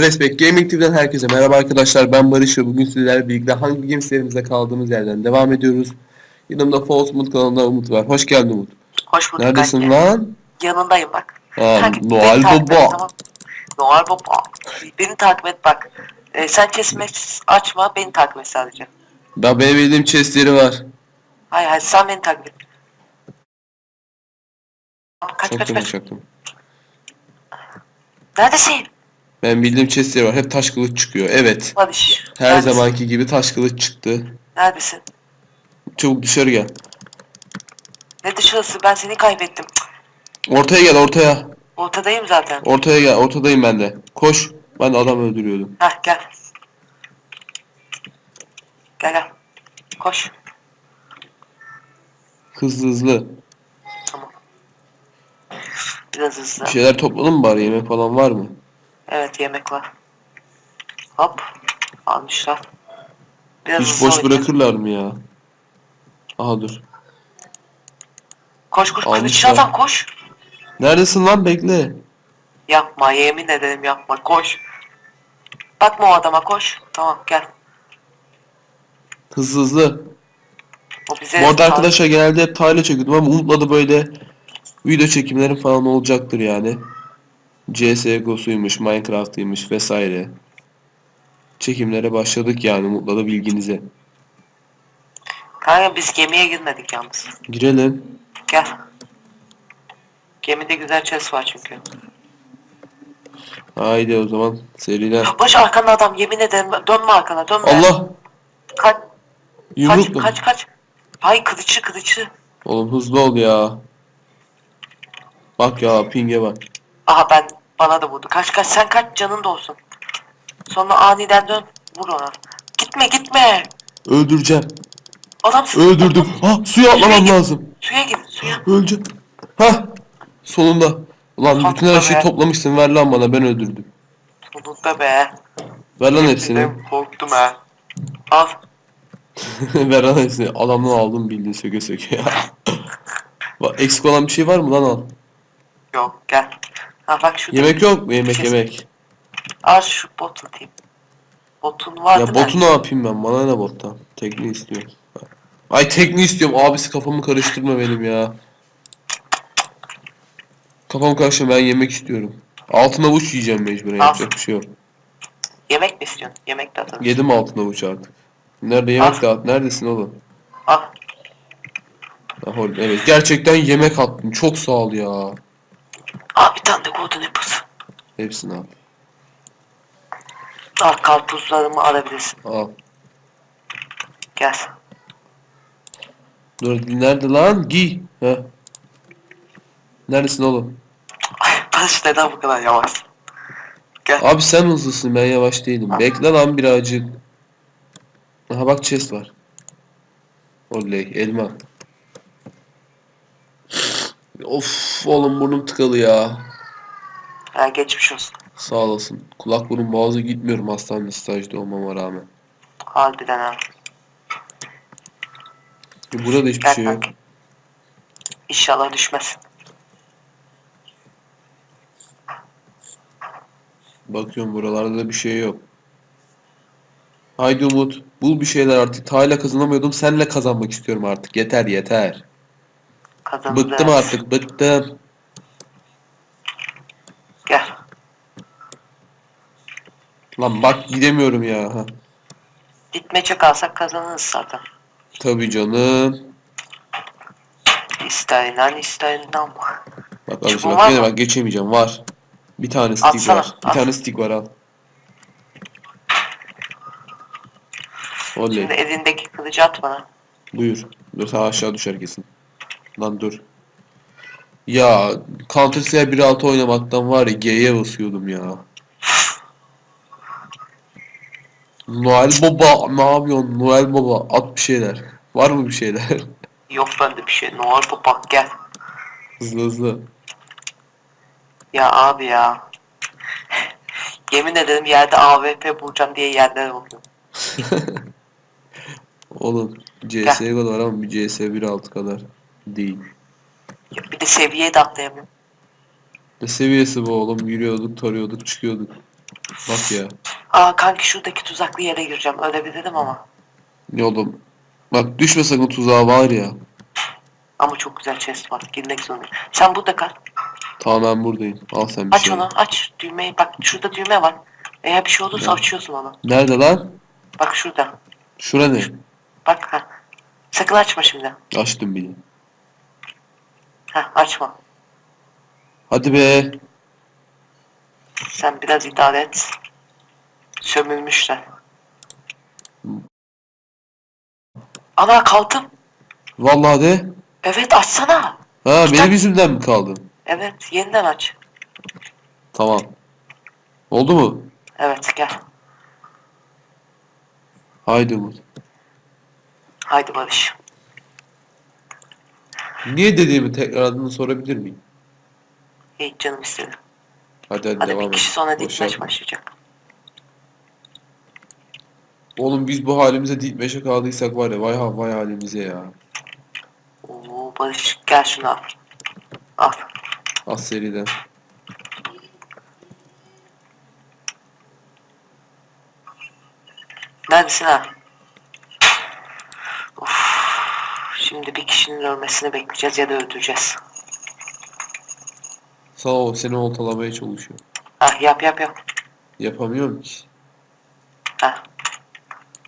Respect Gaming TV'den herkese merhaba arkadaşlar ben Barış ve bugün sizlerle birlikte hangi game kaldığımız yerden devam ediyoruz. Yanımda False Umut kanalında Umut var. Hoş geldin Umut. Hoş bulduk Neredesin kanki. lan? Yanındayım bak. Ha, Takip- Noel Baba. Noel Baba. Beni takip et bak. Ee, sen kesme açma beni takip et sadece. Daha benim bildiğim chestleri var. Hayır hayır sen beni takip et. Kaç kaç kaç. çaktım. Neredesin? Ben bildiğim chestleri var. Hep taş kılıç çıkıyor. Evet. Barış. Her Neredesin? zamanki gibi taş kılıç çıktı. Neredesin? Çabuk dışarı gel. Ne dışarısı ben seni kaybettim. Cık, Ortaya gel ortaya. Ortadayım zaten. Ortaya gel. Ortadayım ben de. Koş. Ben de adam öldürüyordum. Heh gel. Gel gel. Koş. Hızlı hızlı. Tamam. Biraz hızlı. Bir şeyler topladın mı bari? Yemek falan var mı? Evet yemek var. Hop. Almışlar. Biraz Hiç boş bırakırlar mı ya? Aha dur. Koş koş Almışlar. kılıçlı adam koş. Neredesin lan bekle. Yapma yemin ederim yapma koş. Bakma o adama koş. Tamam gel. Hızlı hızlı. O bize Bu arada arkadaşlar genelde hep tayla çekiyordum ama Umut'la da böyle video çekimlerim falan olacaktır yani. CSGO'suymuş, Minecraft'ıymış vesaire. Çekimlere başladık yani Umut'la da bilginize. Kanka biz gemiye girmedik yalnız. Girelim. Gel. Gemide güzel chest var çünkü. Haydi o zaman seriden. Baş arkanda adam yemin ederim dönme arkana dönme. Allah! Kaç Yumruk kaç mu? kaç kaç. Hay kılıçı kılıçı. Oğlum hızlı ol ya. Bak ya ping'e bak. Aha ben bana da vurdu. Kaç kaç sen kaç canın da olsun. Sonra aniden dön vur ona. Gitme gitme. Öldüreceğim. Adam Öldürdüm. Ha suya atlamam gir. lazım. Suya gir suya. Öleceğim. Ha sonunda. Ulan bütün her şeyi be. toplamışsın ver lan bana ben öldürdüm. Sonunda be. Ver lan hepsini. Korktum ha. Al. ver lan hepsini. Adamdan aldım bildiğin söke söke ya. Eksik olan bir şey var mı lan al. Yok gel. Ha bak şu. Yemek yok mu? Yemek yemek. Al şu bot atayım. Botun var Ya botu ne yapayım ben? Bana ne bottan? Tekne istiyorum. Ay tekne istiyorum. Abisi kafamı karıştırma benim ya. Kafamı karıştırma ben yemek istiyorum. Altın avuç yiyeceğim mecburen Al. yapacak bir şey yok. Yemek mi istiyorsun? Yemek de atalım. Yedim altın avuç artık. Nerede yemek Al. dağıt? Neredesin oğlum? Al. Aha, evet gerçekten yemek attın. Çok sağ ol ya. Al bir tane de golden apples. Hepsini al. Al karpuzlarımı alabilirsin. Al. Gel. Dur nerede lan? Giy. Heh. Neredesin oğlum? Ay Barış neden bu kadar yavaş? Gel. Abi sen hızlısın ben yavaş değilim. Bekle lan birazcık. Aha bak chest var. Oley elma. Of oğlum burnum tıkalı ya. Ha geçmiş olsun. Sağ olasın. Kulak burun boğazı gitmiyorum hastanede stajda olmama rağmen. Harbiden ha. E, Burada hiçbir Gel şey yok. İnşallah düşmez. Bakıyorum buralarda da bir şey yok. Haydi Umut. Bul bir şeyler artık. Tayla kazanamıyordum. Senle kazanmak istiyorum artık. Yeter yeter. Kazanacağız. Bıktım artık. Bıktım. Gel. Lan bak gidemiyorum ya. Ha. Gitmece kalsak kazanırız zaten. Tabii canım. İster inan ister inanma. Bak abi Çubuğun bak var mı? bak geçemeyeceğim. Var. Bir tane stick Atsana, var. Bir at. tane stick var al. Oley. Şimdi elindeki kılıcı at bana. Buyur. Dur sağ aşağı düşer kesin. Lan dur. Ya Counter Strike 1.6 oynamaktan var ya G'ye basıyordum ya. Noel Baba ne yapıyorsun Noel Baba at bir şeyler. Var mı bir şeyler? Yok bende bir şey. Noel bak gel. hızlı hızlı. Ya abi ya. Yemin ederim yerde AWP bulacağım diye yerlere bakıyorum. Oğlum CSGO var ama bir CS 1.6 kadar değil. Bir de seviyeye de atlayamıyorum. Ne seviyesi bu oğlum? Yürüyorduk, tarıyorduk, çıkıyorduk. Bak ya. Aa kanki şuradaki tuzaklı yere gireceğim. Ölebilirim ama. Ne oğlum. Bak düşme sakın tuzağa var ya. Ama çok güzel chest var. Girmek zorundayım. Sen burada kal. Tamam ben buradayım. Al sen bir Aç şey. onu aç. Düğmeyi bak şurada düğme var. Eğer bir şey olursa Ya. açıyorsun onu. Nerede lan? Bak şurada. Şura ne? Bak ha. Sakın açma şimdi. Açtım bile. Ha açma. Hadi be. Sen biraz idare et. Sömürmüşler. Ana kaldım. Vallahi de. Evet açsana. Ha Bir benim tane- yüzümden mi kaldın? Evet yeniden aç. Tamam. Oldu mu? Evet gel. Haydi Umut. Haydi Barış. Niye dediğimi tekrar adını sorabilir miyim? Hiç canım istedi. Hadi hadi, Hadi devam bir et. kişi sonra yapma. başlayacak. Oğlum biz bu halimize ditmeşe kaldıysak var ya vay ha vay halimize ya. Oo Barış gel şunu al. Al. Az seriden. Neredesin ha? Of. Şimdi bir kişinin ölmesini bekleyeceğiz ya da öldüreceğiz. Sağ ol seni oltalamaya çalışıyor. Ha yap yap yap. Yapamıyorum ki. Ha.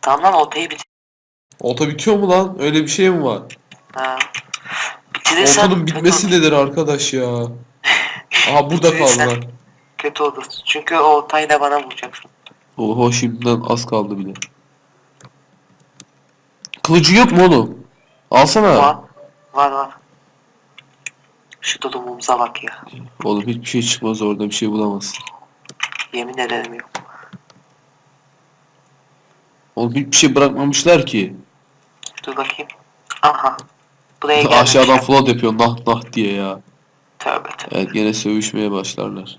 Tamam lan oltayı bitir. Olta bitiyor mu lan? Öyle bir şey mi var? Ha. Bitirirsen Oltanın bitmesi kötü, nedir arkadaş ya? Aha burada kaldı Bitirirsen lan. kötü olur. Çünkü o oltayı da bana vuracaksın. Oho şimdiden az kaldı bile. Kılıcı yok mu oğlum? Alsana. Var. Var var. Şu dolumumuza bak ya. Oğlum hiçbir şey çıkmaz orada bir şey bulamazsın. Yemin ederim yok. Oğlum hiçbir şey bırakmamışlar ki. Dur bakayım. Aha. Buraya gelmişler. Aşağıdan flood yapıyor nah nah diye ya. Tövbe tövbe. Evet gene sövüşmeye başlarlar.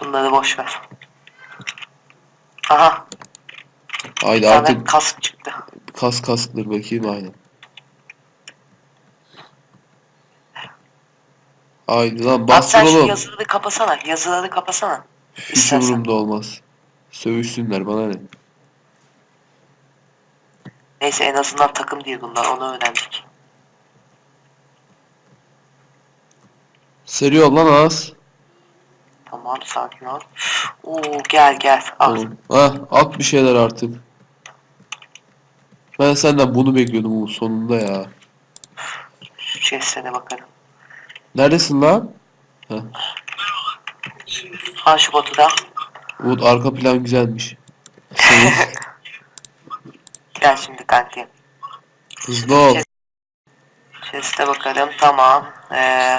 Bunları boş ver. Aha. Haydi Bir tane artık kask çıktı. kas kasktır bakayım aynen. Haydi lan bastır sen şu yazıları kapasana. Yazıları kapasana. Hiç istersen. umurumda olmaz. Sövüşsünler bana ne. Neyse en azından takım değil bunlar. Onu öğrendik. Seri ol lan az. Tamam sakin ol. Oo gel gel. Al. Oğlum. Ha, at bir şeyler artık. Ben senden bunu bekliyordum bu sonunda ya. Şu chest'e bakalım. Neredesin lan? Al şu botu da. Umut arka plan güzelmiş. Senin Gel şimdi kanki. hızlı ol. Chest'e bakalım. Tamam. Ee,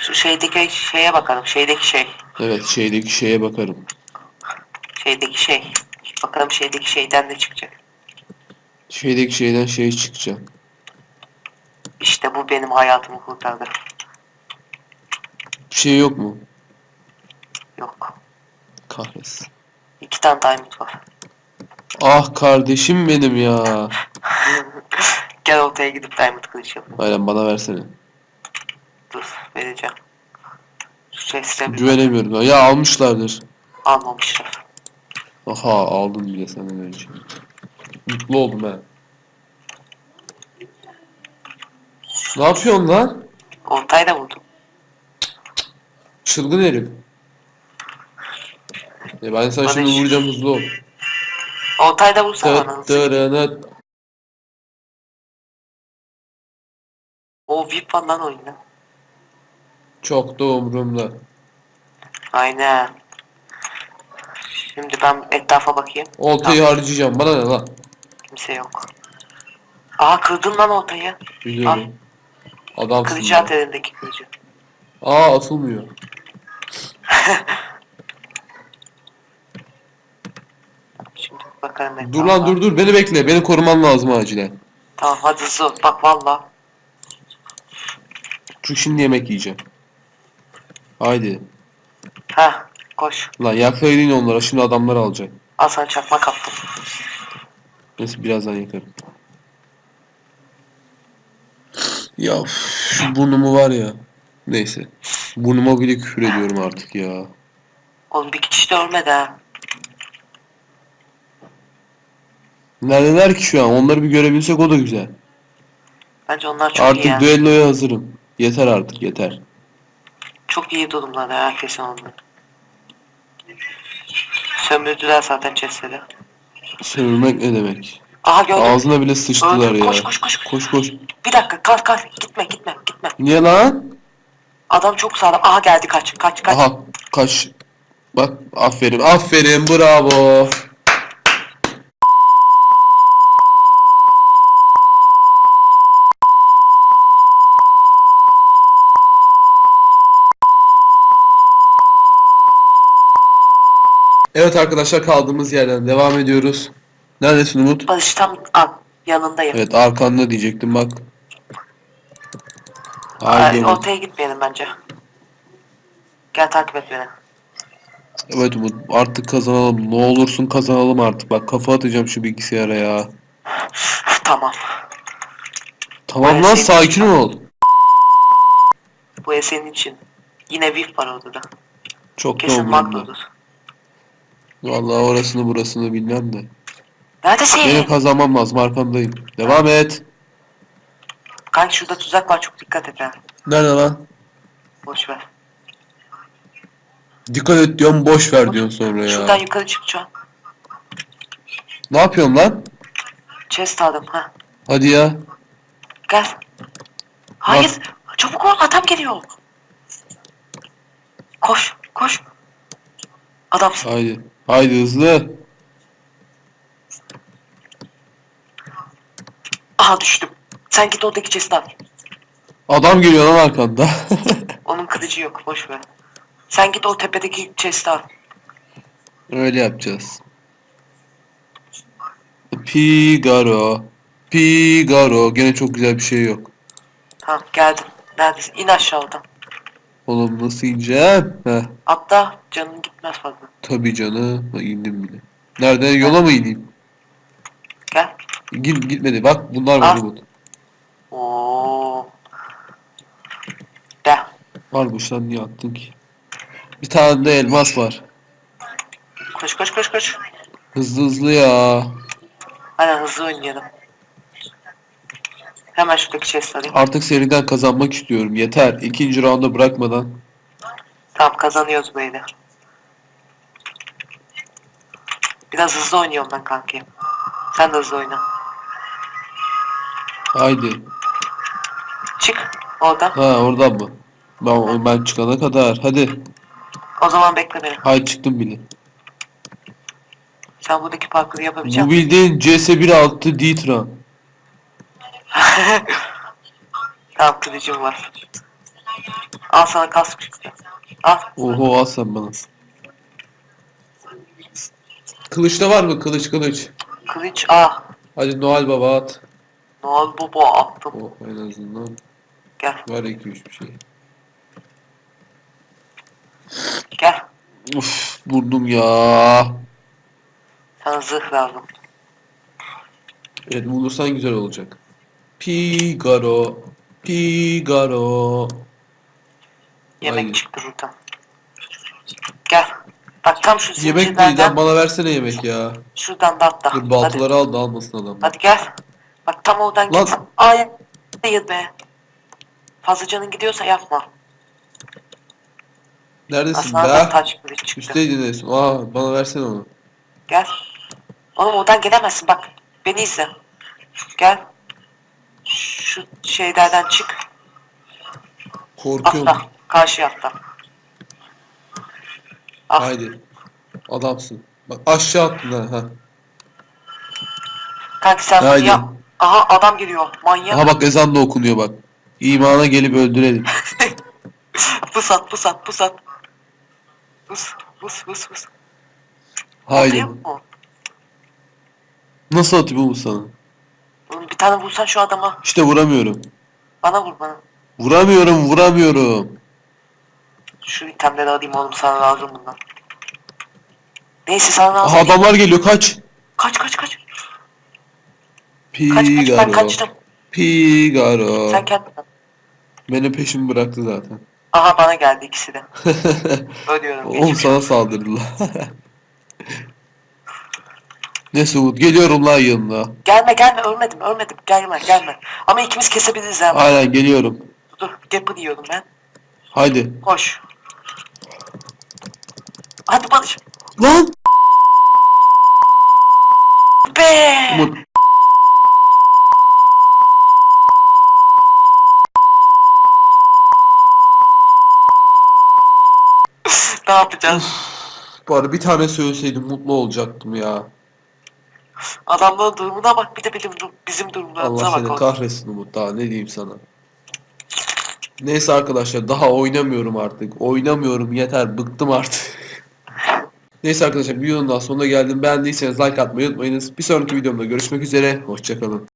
şu şeydeki şeye bakalım. Şeydeki şey. Evet şeydeki şeye bakarım. Şeydeki şey. Bakalım şeydeki şeyden ne çıkacak. Şeydeki şeyden şey çıkacak. İşte bu benim hayatımı kurtardı. Şey yok mu? Yok. Kahretsin. İki tane diamond var. Ah kardeşim benim ya. Gel ortaya gidip diamond kılıç yapalım. Aynen bana versene. Dur vereceğim. Bir Güvenemiyorum. Ya, ya almışlardır. almamışlar. Aha aldım bile senden önce. Mutlu oldum ha. Ne yapıyorsun lan? Ortayı da vurdum. Çılgın herif. Ya ben sana Bana şimdi hiç- vuracağım hızlı ol. Ortayı da vursana. Tıt tırınıt. O VIP var lan oyunda. Çok da umurumda. Aynen. Şimdi ben etrafa bakayım. Oltayı harcayacağım. Bana ne lan? Kimse yok. Aa kırdın lan ortayı. Biliyorum. Adamsın. Kılıcı ya. at elindeki kılıcı. Aa atılmıyor. Şimdi bakalım etrafa. Dur lan dur dur beni bekle. Beni koruman lazım acilen. Tamam hadi hızlı. Bak valla. Çünkü şimdi yemek yiyeceğim. Haydi. Heh koş. Lan yaksaydın onlara şimdi adamlar alacak. Al sana çakma kaptım. Neyse birazdan yakarım. Ya üf, şu burnumu var ya. Neyse. Burnuma bile küfür ediyorum artık ya. Oğlum bir kişi de ölmedi ha. Neredeler ki şu an? Onları bir görebilsek o da güzel. Bence onlar çok artık iyi ya. düelloya hazırım. Yeter artık yeter. Çok iyi durumlarda ya kesin onlar. Sömürdüler zaten chestleri. Sömürmek ne demek? Aha gördüm. Ağzına bile sıçtılar Öldü. ya. Koş koş koş. Koş koş. Bir dakika kalk kalk. Gitme gitme gitme. Niye lan? Adam çok sağlam. Aha geldi kaç kaç kaç. Aha kaç. Bak aferin aferin bravo. Evet arkadaşlar kaldığımız yerden devam ediyoruz. Neredesin Umut? Barış tam al, yanındayım. Evet arkanda diyecektim bak. Ay, Haydi ortaya gitmeyelim bence. Gel takip et beni. Evet Umut artık kazanalım. Ne olursun kazanalım artık. Bak kafa atacağım şu bilgisayara ya. tamam. Tamam Evet, lan sakin ol. Bu ev senin için. Yine VIP var orada da. Çok da Kesin umurumda. makrodur. Vallahi orasını burasını bilmem de. Neredesin? Benim kazanmam lazım arkandayım. Devam et. Kanka şurada tuzak var çok dikkat et ha. Nerede lan? Boş ver. Dikkat et diyorum boş ver diyorsun sonra Şuradan ya. yukarı çıkacağım. Ne yapıyorsun lan? Chest aldım ha. Hadi ya. Gel. Hayır. Çabuk ol adam geliyor. Koş koş. Adamsın. Haydi. Haydi hızlı. Aha düştüm. Sen git oradaki chest'i al. Adam geliyor lan arkanda. Onun kılıcı yok boş ver. Sen git o tepedeki chest'i al. Öyle yapacağız. Pigaro. Pigaro. Gene çok güzel bir şey yok. Tamam geldim. Neredesin? İn aşağıdan. Oğlum nasıl ineceğim? Heh. Atla canın gitmez fazla. Tabii canım. Ha, indim bile. Nerede? Yola mı ineyim? Gel. Git, gitmedi. Bak bunlar var Ah. Umut. Oo. Gel. Varmış lan niye attın ki? Bir tane de elmas var. Koş koş koş koş. Hızlı hızlı ya. Aynen hızlı oynayalım. Hemen şuradaki chest'i alayım. Artık seriden kazanmak istiyorum. Yeter. İkinci rounda bırakmadan. Tamam kazanıyoruz eli. Biraz hızlı oynuyorum ben kanki. Sen de hızlı oyna. Haydi. Oradan. Ha oradan mı? Ben, ben çıkana kadar. Hadi. O zaman bekle beni. Haydi çıktım bile. Sen buradaki parkuru Bu yapabileceksin. bildiğin CS 1.6 Ditra. tamam kılıcım var. Al sana kask çıktı. Al. Oho al sen bana. Kılıçta var mı? Kılıç kılıç. Kılıç ah. Hadi Noel Baba at. Noel Baba attım. Oh en azından. Gel Var 2-3 bir şey. gel. Uf vurdum ya. Sana zırh lazım. Evet bulursan güzel olacak. Pigaro. Pigaro. Yemek Hayır. çıktı buradan. Gel. Bak tam şu Yemek zincirlerden neyden? Bana versene yemek ya. şuradan da atla. Dur Hadi. baltaları al da almasın adam. Hadi gel. Bak tam oradan Lan. git. Ay hayır be. Fazla canın gidiyorsa yapma. Neredesin Aslında da be? taç çıktı. En son. Aa bana versene onu. Gel. Oğlum oradan gelemezsin bak. Beni izle. Gel. Şu şeylerden çık. Korkuyorum. Atla. Karşıya atla. Ah. Haydi. Adamsın. Bak aşağı attın ha. ha. Kanka sen bunu Haydi. yap. Aha adam geliyor. Manyak. Aha bak ezan da okunuyor bak. İmana gelip öldürelim. Pus at pus at pus at. Pus pus pus pus. Haydi. Nasıl atayım bu sana? Oğlum bir tane vursan şu adama. İşte vuramıyorum. Bana vur bana. Vuramıyorum vuramıyorum. Şu itemleri alayım oğlum sana lazım bundan. Neyse sana lazım. Aha değil. adamlar geliyor kaç. Kaç kaç kaç. Kaç kaç ben Pigaro. kaçtım. Pigaro. Sen kendin. Beni peşimi bıraktı zaten. Aha bana geldi ikisi de. Ölüyorum. Oğlum geçmiş sana saldırdılar. Neyse Umut geliyorum lan yanına. Gelme gelme ölmedim ölmedim gelme gelme. Ama ikimiz kesebiliriz ha. Aynen geliyorum. Dur gapı yiyorum ben. Haydi. Koş. Hadi Barış. Lan! Be. Umut ne yapacağız? bari bir tane söyleseydim mutlu olacaktım ya. Adamların durumuna bak bir de bizim, dur- bizim durumlarımıza Allah bak. seni oğlum. kahretsin Umut daha ne diyeyim sana. Neyse arkadaşlar daha oynamıyorum artık. Oynamıyorum yeter bıktım artık. Neyse arkadaşlar videonun daha sonuna geldim. Beğendiyseniz like atmayı unutmayınız. Bir sonraki videomda görüşmek üzere. Hoşçakalın.